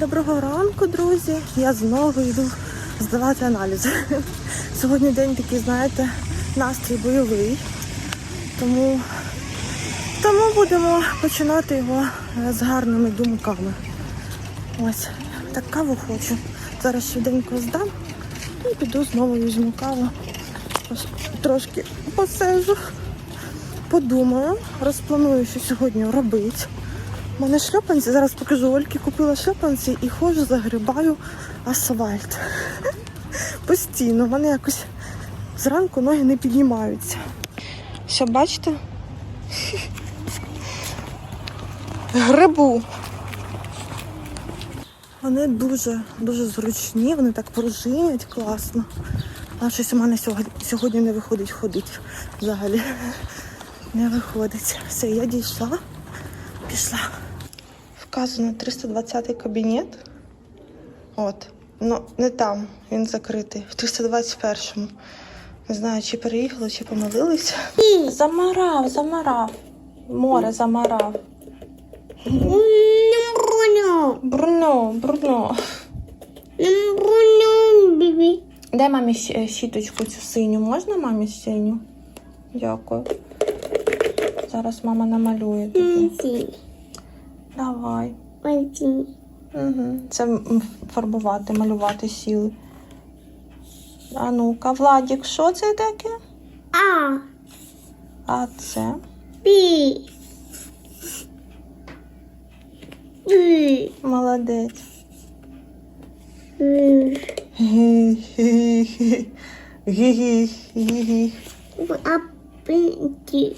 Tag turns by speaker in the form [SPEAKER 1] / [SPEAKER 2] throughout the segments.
[SPEAKER 1] Доброго ранку, друзі. Я знову йду здавати аналізи. Сьогодні день такий, знаєте, настрій бойовий. Тому, тому будемо починати його з гарними думками. Ось, так каву хочу. Зараз швиденько здам і піду знову візьму каву. Трошки посижу. Подумаю, розпланую, що сьогодні робити. У мене шльопанці, зараз покажу, Ольки купила шльопанці і ходжу, загрибаю асфальт. Постійно, в мене якось зранку ноги не піднімаються. Що бачите? Грибу. Вони дуже дуже зручні, вони так пружинять класно. А щось у мене сьогодні не виходить ходити взагалі. Не виходить. Все, я дійшла, пішла. Вказано 320 кабінет. От. Ну, не там, він закритий. В 321-му. Не знаю, чи переїхали, чи помилилися. Замарав, замарав. Море замарав.
[SPEAKER 2] Бруно,
[SPEAKER 1] Бруно, Бруно.
[SPEAKER 2] Бруно, бібі.
[SPEAKER 1] Дай мамі щіточку цю синю. Можна мамі синю? Дякую. Зараз мама намалює тобі. Давай. Угу. Це фарбувати, малювати сіли. А ну-ка, Владік, що це таке?
[SPEAKER 2] А,
[SPEAKER 1] А це?
[SPEAKER 2] бі. Бі.
[SPEAKER 1] Молодець.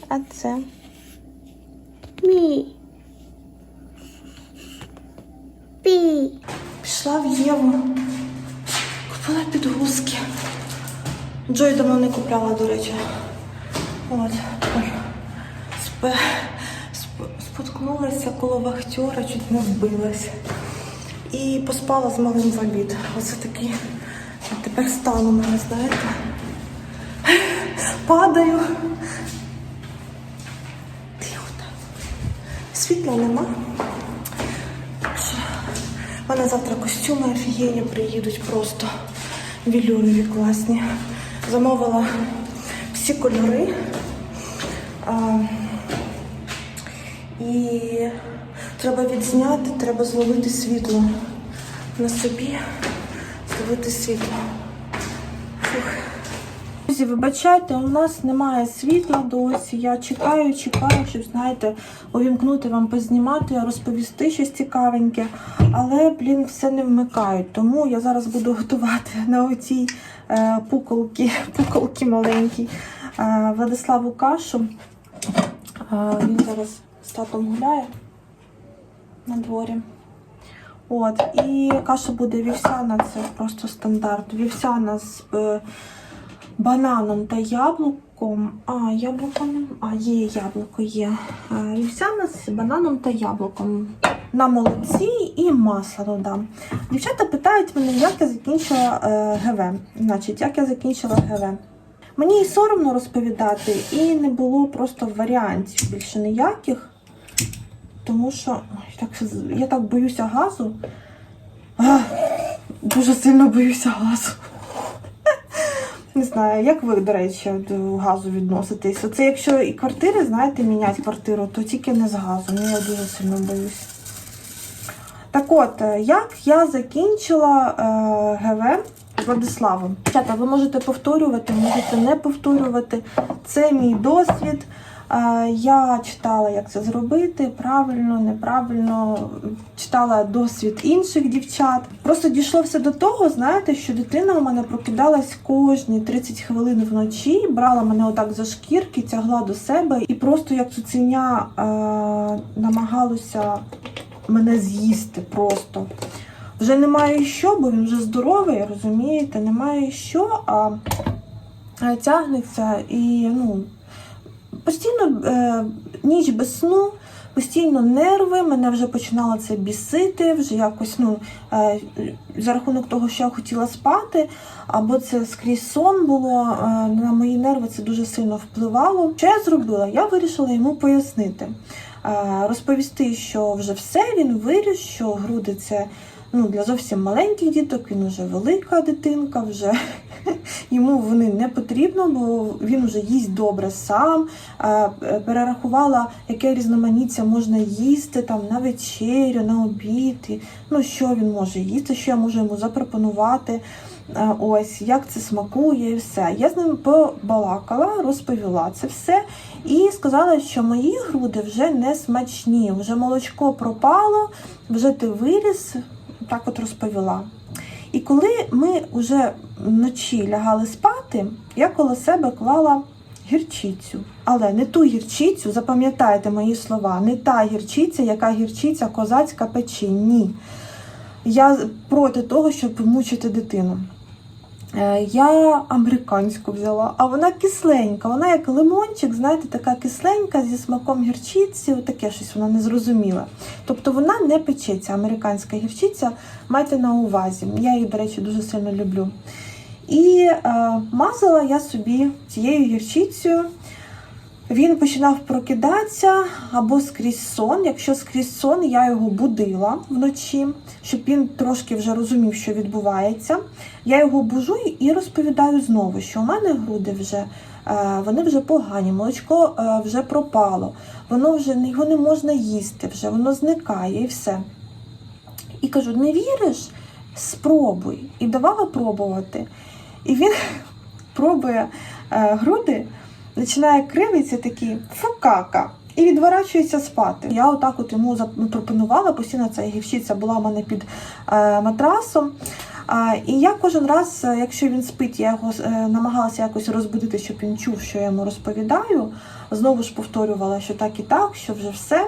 [SPEAKER 2] А
[SPEAKER 1] це?
[SPEAKER 2] Мі. Бі.
[SPEAKER 1] Пішла в Єву. Купила підгузки. Джой давно не купляла, до речі. От. Ой. Спе... сп- Споткнулася коло вахтера, чуть не вбилась. І поспала з малим в обід. Оце такий тепер стан у мене, знаєте. Падаю. Тихо. Світла нема. Так мене завтра костюми офігенні приїдуть просто вілюрові класні. Замовила всі кольори. А, і треба відзняти, треба зловити світло на собі, зловити світло. Друзі, вибачайте, у нас немає світла досі. Я чекаю, чекаю, щоб, знаєте, увімкнути вам познімати, розповісти щось цікавеньке. Але, блін, все не вмикають. Тому я зараз буду готувати на оцій е, пуколки, пуколки маленькій е, Владиславу кашу. Е, він зараз з татом гуляє на дворі. От, і каша буде вівсяна, це просто стандарт. Вівсяна з е, бананом та яблуком. А, яблуко не. А, є яблуко, є. Вівсяна з бананом та яблуком. На молоці і масло додам. Дівчата питають мене, як я закінчила е, ГВ. Значить, як я закінчила ГВ. Мені і соромно розповідати, і не було просто варіантів більше ніяких. Тому що ой, так, я так боюся газу. Ах, дуже сильно боюся газу. Не знаю, як ви, до речі, до газу відноситесь? Оце якщо і квартири, знаєте, міняти квартиру, то тільки не з газом. Ну, Я дуже сильно боюсь. Так от, е, як я закінчила е, ГВ Владиславом. Чата, ви можете повторювати, можете не повторювати. Це мій досвід. Я читала, як це зробити, правильно, неправильно. Читала досвід інших дівчат. Просто дійшло все до того, знаєте, що дитина у мене прокидалась кожні 30 хвилин вночі, брала мене отак за шкірки, тягла до себе і просто як цуценя е, намагалося мене з'їсти просто. Вже немає що, бо він вже здоровий, розумієте, немає що, а тягнеться і ну, постійно е, ніч без сну, постійно нерви, мене вже починало це бісити, вже якось ну, е, за рахунок того, що я хотіла спати, або це скрізь сон було, е, на мої нерви це дуже сильно впливало. Що я зробила? Я вирішила йому пояснити. Е, Розповісти, що вже все, він виріс, що груди це ну, для зовсім маленьких діток, він вже велика дитинка, вже йому вони не потрібно, бо він вже їсть добре сам. Е, Перерахувала, яке різноманіття можна їсти там на вечерю, на обід. Ну, що він може їсти, що я можу йому запропонувати. Ось як це смакує і все. Я з ним побалакала, розповіла це все і сказала, що мої груди вже не смачні, вже молочко пропало, вже ти виріс. Так от розповіла. І коли ми вже вночі лягали спати, я коло себе клала гірчицю. Але не ту гірчицю, запам'ятайте мої слова, не та гірчиця, яка гірчиця козацька печі. Ні. Я проти того, щоб мучити дитину. Е, Я американську взяла, а вона кисленька, вона як лимончик, знаєте, така кисленька зі смаком гірчиці, таке щось вона не зрозуміла. Тобто вона не печеться, американська гірчиця, майте на увазі. Я її, до речі, дуже сильно люблю. І е, мазала я собі цією гірчицею. Він починав прокидатися або скрізь сон. Якщо скрізь сон, я його будила вночі, щоб він трошки вже розумів, що відбувається. Я його бужу і розповідаю знову, що у мене груди вже е, вони вже погані, молочко е, вже пропало, воно вже його не можна їсти, вже воно зникає і все. І кажу: не віриш? Спробуй. І давала пробувати. І він пробує е, груди, починає кривитися такий фукака. І відворачується спати. Я отак от йому запропонувала, постійно ця гівщиця була в мене під е, матрасом. І я кожен раз, е, якщо він спить, я його е, намагалася якось розбудити, щоб він чув, що я йому розповідаю. Знову ж повторювала, що так і так, що вже все.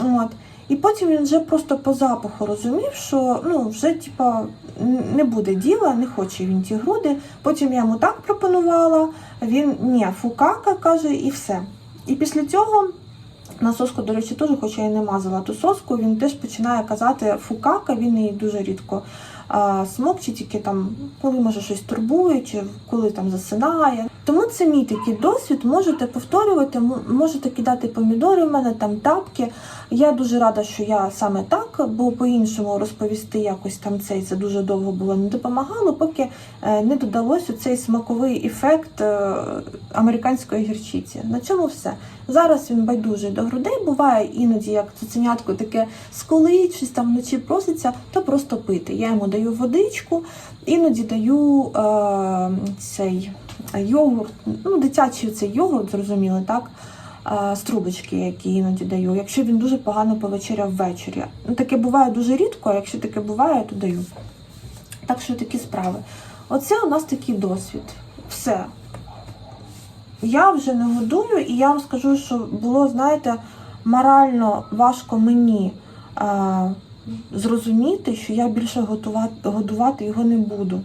[SPEAKER 1] От. І потім він вже просто по запаху розумів, що ну, вже типа, не буде діла, не хоче він ті груди. Потім я йому так пропонувала, він ні, фукака каже, і все. І після цього на соску, до речі, теж, хоча я не мазала ту соску, він теж починає казати фукака, він її дуже рідко смокче, тільки там, коли може щось турбує, чи коли там засинає. Тому це мій такий досвід, можете повторювати, можете кидати помідори в мене, там тапки. Я дуже рада, що я саме так, бо по-іншому розповісти якось там цей це дуже довго було не допомагало, поки е, не додалося цей смаковий ефект е, американської гірчиці. На цьому все. Зараз він байдужий до грудей. Буває іноді, як цуценятко таке сколить, щось там вночі проситься, то просто пити. Я йому даю водичку, іноді даю е, цей йогурт, ну, дитячий цей йогурт, зрозуміло, так? Е, з трубочки, які іноді даю, якщо він дуже погано повечеряв ввечері. Ну, таке буває дуже рідко, а якщо таке буває, то даю. Так що такі справи. Оце у нас такий досвід. Все. Я вже не годую, і я вам скажу, що було, знаєте, морально важко мені е, зрозуміти, що я більше готувати, годувати його не буду.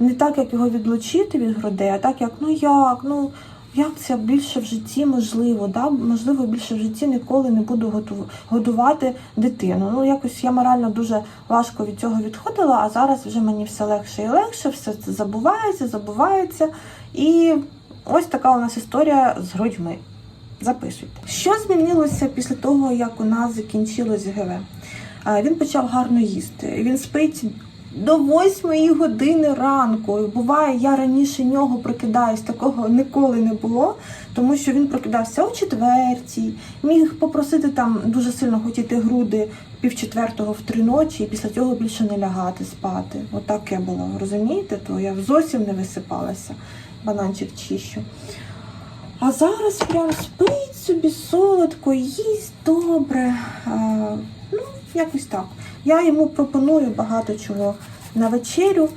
[SPEAKER 1] Не так, як його відлучити від грудей, а так, як ну як, ну як це більше в житті можливо, да? можливо, більше в житті ніколи не буду годувати дитину. Ну, якось я морально дуже важко від цього відходила, а зараз вже мені все легше і легше, все це забувається, забувається. І ось така у нас історія з грудьми. Записуйте. Що змінилося після того, як у нас закінчилось ГВ? Він почав гарно їсти. Він спить до 8 години ранку. І Буває, я раніше нього прокидаюсь, такого ніколи не було, тому що він прокидався о четвертій, міг попросити там дуже сильно хотіти груди пів четвертого в три ночі, і після цього більше не лягати спати. Отаке було. Розумієте? То я зовсім не висипалася. Бананчик чищу. А зараз прям спить собі солодко, їсть добре. Ну, якось так. Я йому пропоную багато чого на вечерю.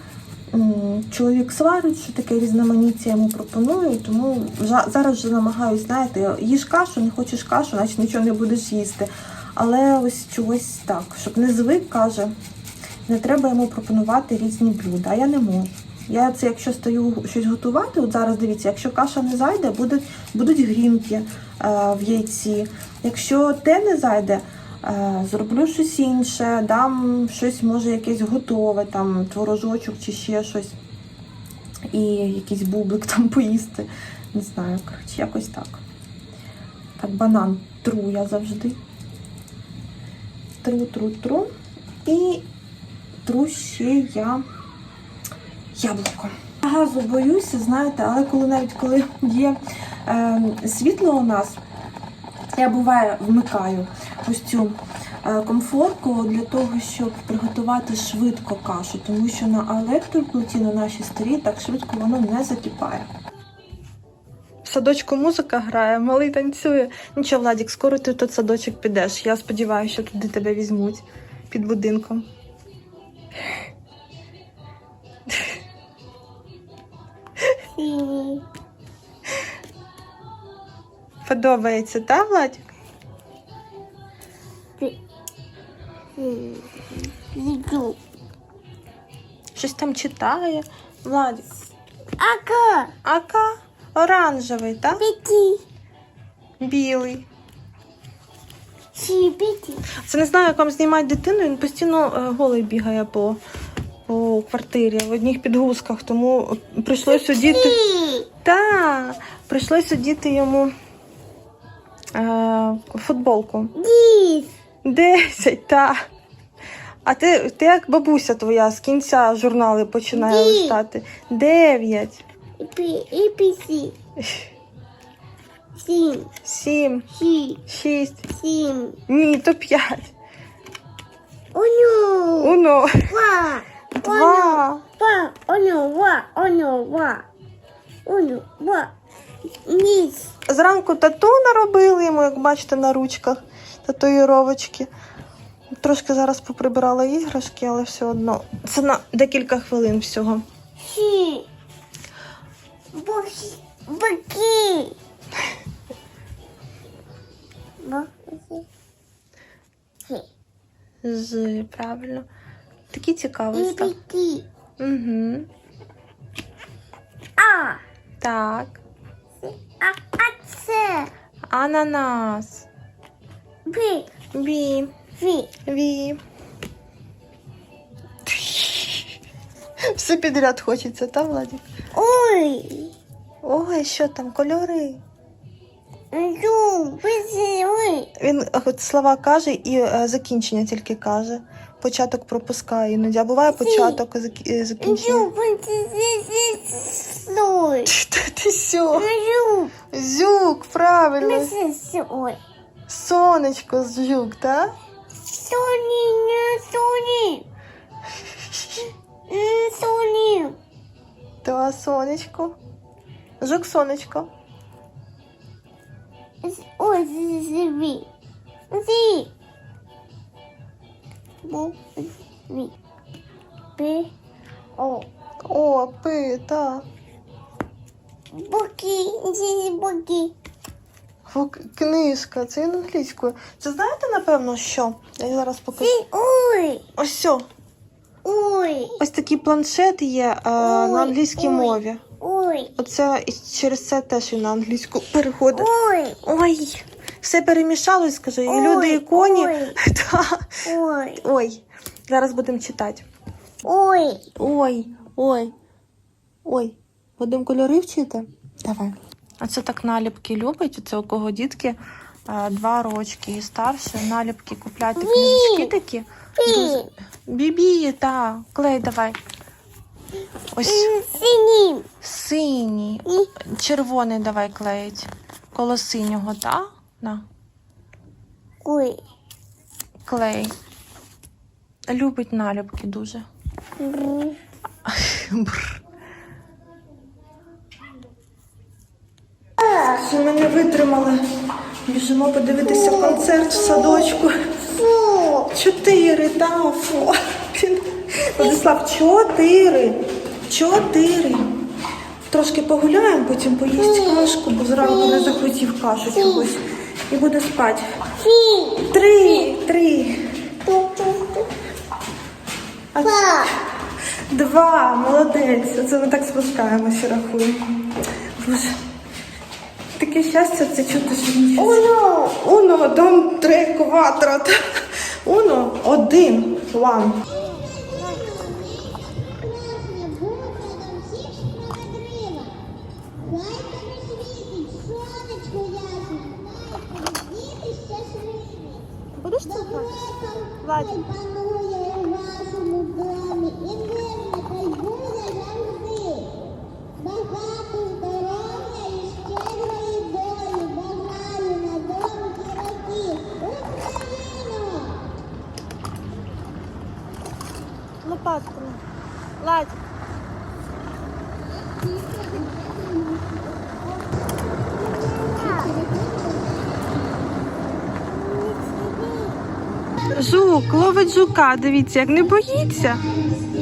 [SPEAKER 1] Чоловік сварить, що таке різноманіття йому пропоную, тому зараз вже намагаюся, знаєте, їж кашу, не хочеш кашу, значить нічого не будеш їсти. Але ось чогось так, щоб не звик, каже, не треба йому пропонувати різні блюда, а я не можу. Я це, якщо стою щось готувати, от зараз дивіться, якщо каша не зайде, будуть, будуть грінки е, в яйці. Якщо те не зайде, е, зроблю щось інше, дам щось, може, якесь готове, там творожочок чи ще щось. І якийсь бублик там поїсти. Не знаю, коротше, якось так. Так, банан тру я завжди. Тру, тру, тру. І тру ще я яблуко. Газу боюся, знаєте, але коли навіть коли є е, світло у нас, я буває вмикаю ось цю е, комфорку для того, щоб приготувати швидко кашу, тому що на електроплиті на нашій старій так швидко воно не закипає. Садочку музика грає, малий танцює. Нічого, Владік, скоро ти в той садочок підеш. Я сподіваюся, що туди тебе візьмуть під будинком.
[SPEAKER 2] Синій.
[SPEAKER 1] Подобається, так, Владік?
[SPEAKER 2] Іду.
[SPEAKER 1] Щось там читає. Владік.
[SPEAKER 2] Ака.
[SPEAKER 1] Ака оранжевий, так? Білий.
[SPEAKER 2] Піті.
[SPEAKER 1] Це не знаю, як вам знімати дитину, він постійно е, голий бігає по, по квартирі в одних підгузках, тому прийшлося одіти. Та, прийшлося одіти йому е, футболку. Десять, та. А ти, ти як бабуся твоя з кінця журнали починає листати. Дев'ять,
[SPEAKER 2] І. І. Сім.
[SPEAKER 1] сім, шість.
[SPEAKER 2] Сім.
[SPEAKER 1] Ні, то п'ять.
[SPEAKER 2] Оно.
[SPEAKER 1] Уно.
[SPEAKER 2] Ва.
[SPEAKER 1] Два.
[SPEAKER 2] Ва. Оно. Ва. Оно. Ва. Оно. Ва. Ніс.
[SPEAKER 1] Зранку тату наробили йому, як бачите, на ручках татуїровочки. Трошки зараз поприбирала іграшки, але все одно. Це на декілька хвилин всього.
[SPEAKER 2] Сі. Бухі. Баки.
[SPEAKER 1] З, правильно. Такі
[SPEAKER 2] І
[SPEAKER 1] цікаві став.
[SPEAKER 2] піті.
[SPEAKER 1] Угу.
[SPEAKER 2] А.
[SPEAKER 1] Так.
[SPEAKER 2] А, а це.
[SPEAKER 1] Ананас.
[SPEAKER 2] Бі.
[SPEAKER 1] Бі.
[SPEAKER 2] Ві.
[SPEAKER 1] Ві. Все підряд хочеться, та, Владик?
[SPEAKER 2] Ой.
[SPEAKER 1] Ой, що там, кольори. Він е, слова каже і е, закінчення тільки каже. Початок пропускає іноді. А буває початок, е, закінчення. Ти сьо? Зюк, правильно. Сонечко з жук, так?
[SPEAKER 2] Соні. Не соні. Соні.
[SPEAKER 1] Та сонечко. Жук сонечко.
[SPEAKER 2] Ой, зі, зі. Бу, ві. Пи. О.
[SPEAKER 1] О, пи, та.
[SPEAKER 2] Буки. Зі, буки.
[SPEAKER 1] Книжка, це англійською. Це знаєте, напевно, що? Я зараз покажу.
[SPEAKER 2] Ой.
[SPEAKER 1] Ось сьо.
[SPEAKER 2] Ой.
[SPEAKER 1] Ось такий планшет є е, на англійській
[SPEAKER 2] ой.
[SPEAKER 1] мові.
[SPEAKER 2] Ой.
[SPEAKER 1] Оце і через це теж він на англійську переходить.
[SPEAKER 2] Ой.
[SPEAKER 1] Ой, все перемішалось, скажи, і
[SPEAKER 2] Ой,
[SPEAKER 1] люди, і коні.
[SPEAKER 2] ой.
[SPEAKER 1] Та.
[SPEAKER 2] Ой.
[SPEAKER 1] Ой, зараз будемо читати.
[SPEAKER 2] Ой.
[SPEAKER 1] Ой, ой, ой. Будемо кольори вчити? Давай. А це так наліпки любить. Це у кого дітки два рочки і старше. Наліпки купляйте книжечки такі. Дуже- Бібі, та, клей давай. Ось
[SPEAKER 2] Синім.
[SPEAKER 1] синій.
[SPEAKER 2] І
[SPEAKER 1] Червоний давай клеїть. Коло синього, так? На.
[SPEAKER 2] Ой.
[SPEAKER 1] Клей. Любить наліпки дуже.
[SPEAKER 2] Бр.
[SPEAKER 1] Бррр. Що ми не витримали. Біжимо подивитися концерт в садочку.
[SPEAKER 2] Фу.
[SPEAKER 1] Чотири, та фу. Владислав, чотири. Чотири. Трошки погуляємо, потім поїсть кашку, бо зранку не захотів кашу чогось. І буде спати. Три, три. А
[SPEAKER 2] Па.
[SPEAKER 1] Два, молодець. Це ми так спускаємося, рахуємо. Боже. Таке щастя це чути, що нічого.
[SPEAKER 2] Уно.
[SPEAKER 1] Уно, дом, три, квадрат. Уно, один, one. Ловить жука, дивіться, як не боїться.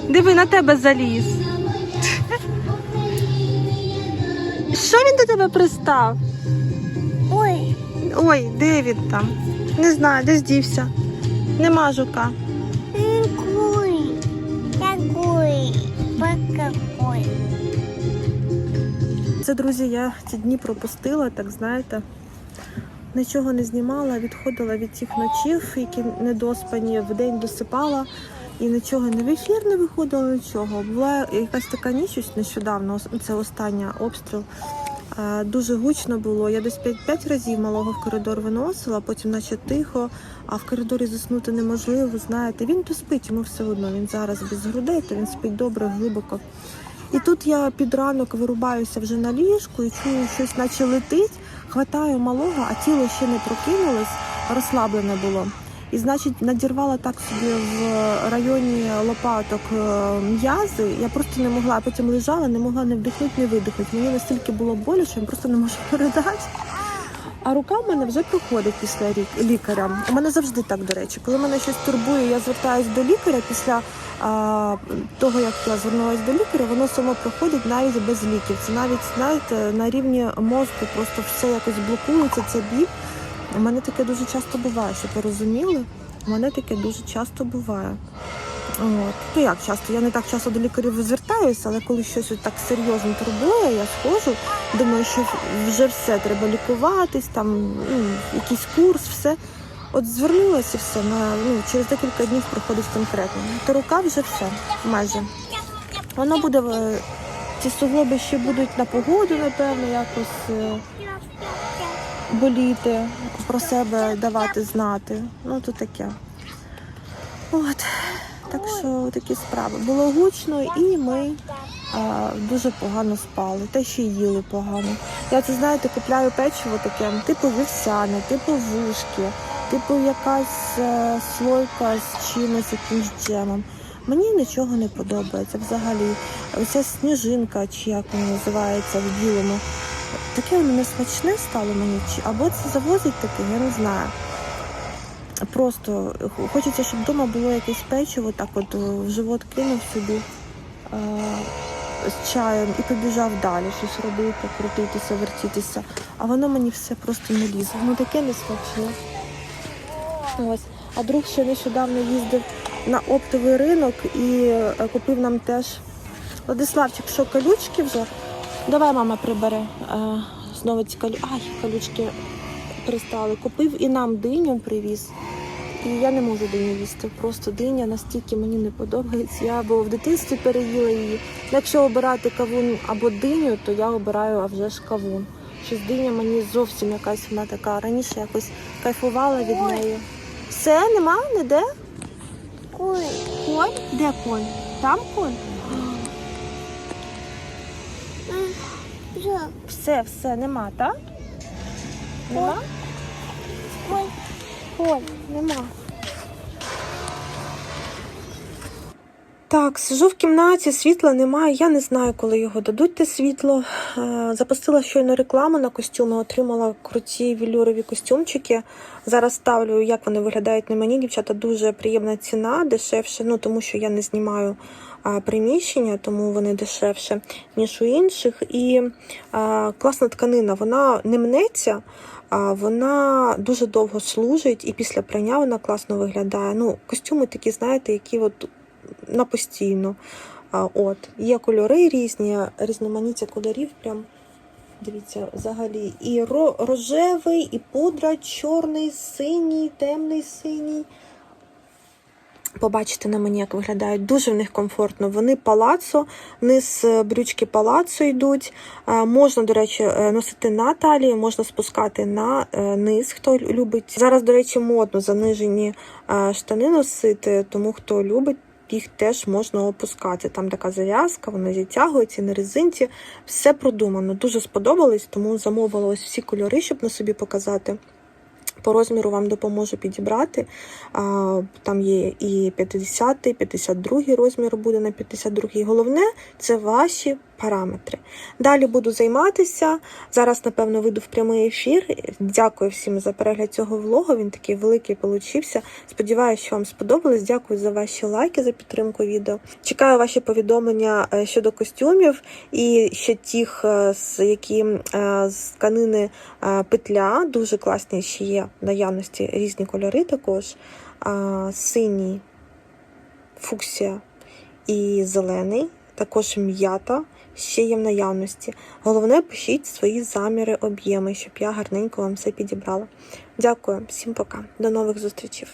[SPEAKER 1] Диви, на тебе заліз. Що він до тебе пристав?
[SPEAKER 2] Ой,
[SPEAKER 1] Ой, де він там? Не знаю, де здівся. Нема жука.
[SPEAKER 2] какой, какой.
[SPEAKER 1] Це, друзі, я ці дні пропустила, так знаєте. Нічого не знімала, відходила від цих ночів, які недоспані, в день досипала і нічого не в ефір не виходило, нічого. Була якась така ніч нещодавно, це остання обстріл. Е, Дуже гучно було. Я десь 5, разів малого в коридор виносила, потім наче тихо, а в коридорі заснути неможливо. Знаєте, він то спить, йому все одно. Він зараз без грудей, то він спить добре, глибоко. І тут я під ранок вирубаюся вже на ліжку і чую, щось наче летить, хватаю малого, а тіло ще не прокинулось, розслаблене було. І, значить, надірвала так собі в районі лопаток е, м'язи. Я просто не могла, потім лежала, не могла не вдихнути, не видихнути. Мені настільки було боляче, я просто не можу передати. А рука в мене вже проходить після лікаря. У мене завжди так, до речі. Коли мене щось турбує, я звертаюся до лікаря після того, як я звернулася до лікаря, воно само проходить навіть без ліків. Це навіть, знаєте, на рівні мозку просто все якось блокується, це біль. У мене таке дуже часто буває, щоб ви розуміли. У мене таке дуже часто буває. От. Ну як часто? Я не так часто до лікарів звертаюся, але коли щось от так серйозно турбує, я схожу, думаю, що вже все, треба лікуватись, там ну, якийсь курс, все. От звернулася все, на, ну, через декілька днів проходить конкретно. То рука вже все, майже. Воно буде, е, ці суглоби ще будуть на погоду, напевно, якось е, боліти, про себе давати знати. Ну, то таке. От. Так що такі справи. Було гучно і ми а, дуже погано спали. Та ще й їли погано. Я це знаєте, купляю печиво таке, типу вівсяне, типу вушки, типу якась е, слойка з чимось, якимсь джемом. Мені нічого не подобається взагалі. Оця сніжинка, чи як вона називається в білому. Таке воно не смачне стало мені, чи або це завозить таке, я не знаю. Просто хочеться, щоб вдома було якесь печиво, так от в живот кинув собі е, з чаєм і побіжав далі, щось робити, крутитися, вертітися. А воно мені все просто не лізе. Воно таке не смачне. Ось. А друг ще нещодавно їздив на оптовий ринок і е, купив нам теж Владиславчик, що колючки вже? Давай мама прибере. Знову ці колю... Ай, колючки пристали. Купив і нам диню привіз. І я не можу диню їсти. Просто диня настільки мені не подобається. Я або в дитинстві переїла її. Якщо обирати кавун або диню, то я обираю а вже ж кавун. Щось диня мені зовсім якась вона така. Раніше якось кайфувала від неї. Все, нема? не
[SPEAKER 2] де?
[SPEAKER 1] Конь? Де конь? Там конь? Все, все, нема, так? Нема?
[SPEAKER 2] Конь.
[SPEAKER 1] Конь, нема. Так, сижу в кімнаті, світла немає. Я не знаю, коли його дадуть те світло. Е, Запустила щойно рекламу на костюми, отримала круті вілюрові костюмчики. Зараз ставлю, як вони виглядають на мені. Дівчата дуже приємна ціна, дешевше, ну тому що я не знімаю приміщення, тому вони дешевше, ніж у інших. І а, класна тканина, вона не мнеться. А вона дуже довго служить, і після прання вона класно виглядає. Ну, костюми такі, знаєте, які от на постійно. От. Є кольори різні, різноманіття кольорів. Прям дивіться, взагалі. І рожевий, і пудра, чорний, синій, темний синій. Побачите на мені, як виглядають. Дуже в них комфортно. Вони палацо, низ е, брючки палацо йдуть. Е, Можна, до речі, е, носити на талії, можна спускати на низ, хто любить. Зараз, до речі, модно занижені штани носити, тому хто любить. Їх теж можна опускати. Там така зав'язка, вона зітягується на резинці. Все продумано. Дуже сподобалось, тому замовила ось всі кольори, щоб на собі показати. По розміру вам допоможу підібрати. Там є і 50, 52 розмір буде на 52. Головне це ваші параметри. Далі буду займатися. Зараз, напевно, вийду в прямий ефір. Дякую всім за перегляд цього влогу. Він такий великий получився. Сподіваюся, що вам сподобалось. Дякую за ваші лайки, за підтримку відео. Чекаю ваші повідомлення е, щодо костюмів і ще тих, е, які е, з тканини петля. Дуже класні ще є наявності різні кольори також. Синій, фуксія і зелений, також м'ята ще є в наявності. Головне, пишіть свої заміри, об'єми, щоб я гарненько вам все підібрала. Дякую, всім пока, до нових зустрічей.